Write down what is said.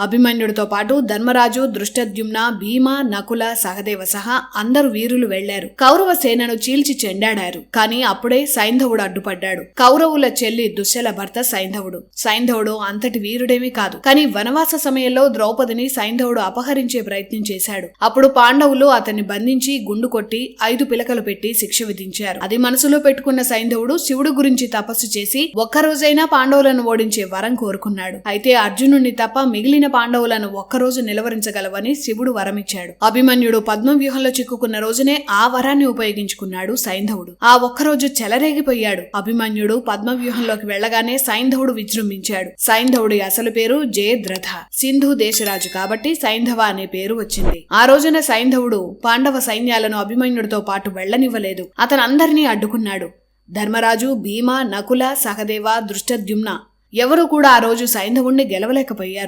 అభిమన్యుడితో పాటు ధర్మరాజు దృష్టద్యుమ్న భీమ నకుల సహదేవ సహా అందరు వీరులు వెళ్ళారు కౌరవ సేనను చీల్చి చెండాడారు. కాని అప్పుడే సైంధవుడు అడ్డుపడ్డాడు. కౌరవుల చెల్లి దుశ్శల భర్త సైంధవుడు. సైంధవుడు అంతటి వీరుడేమీ కాదు. కాని వనవాస సమయంలో ద్రౌపదిని సైంధవుడు అపహరించే ప్రయత్నం చేశాడు. అప్పుడు పాండవులు అతన్ని బంధించి గుండు కొట్టి ఐదు పిలకలు పెట్టి శిక్ష విధించారు. అది మనసులో పెట్టుకున్న సైంధవుడు శివుడు గురించి తపస్సు చేసి ఒక్కరోజైనా పాండవులను ఓడించే వరం కోరుకున్నాడు. అయితే అర్జునుడిని తప్ప మిగిలిన పాండవులను ఒక్కరోజు నిలవరించగలవని శివుడు వరమిచ్చాడు. అభిమన్యుడు పద్మ వ్యూహంలో చిక్కుకున్న రోజునే ఆ వరాన్ని ఉపయోగించుకున్నాడు సైంధవుడు. ఆ ఒక్కరోజు చెలరేగిపోయాడు. అభిమన్యుడు పద్మ వ్యూహంలోకి వెళ్ళగానే సైంధవుడు విజృంభించాడు. సైంధవుడి అసలు పేరు జయద్రథ. సింధు దేశరాజు కాబట్టి సైంధవ అనే పేరు వచ్చింది. ఆ రోజున సైంధవుడు పాండవ సైన్యాలను అభిమన్యుడితో పాటు వెళ్ళనివ్వలేదు అతను అడ్డుకున్నాడు. ధర్మరాజు భీమ నకుల సహదేవ దృష్టద్యుమ్న ఎవరూ కూడా ఆ రోజు సైంధవుణ్ణి గెలవలేకపోయారు.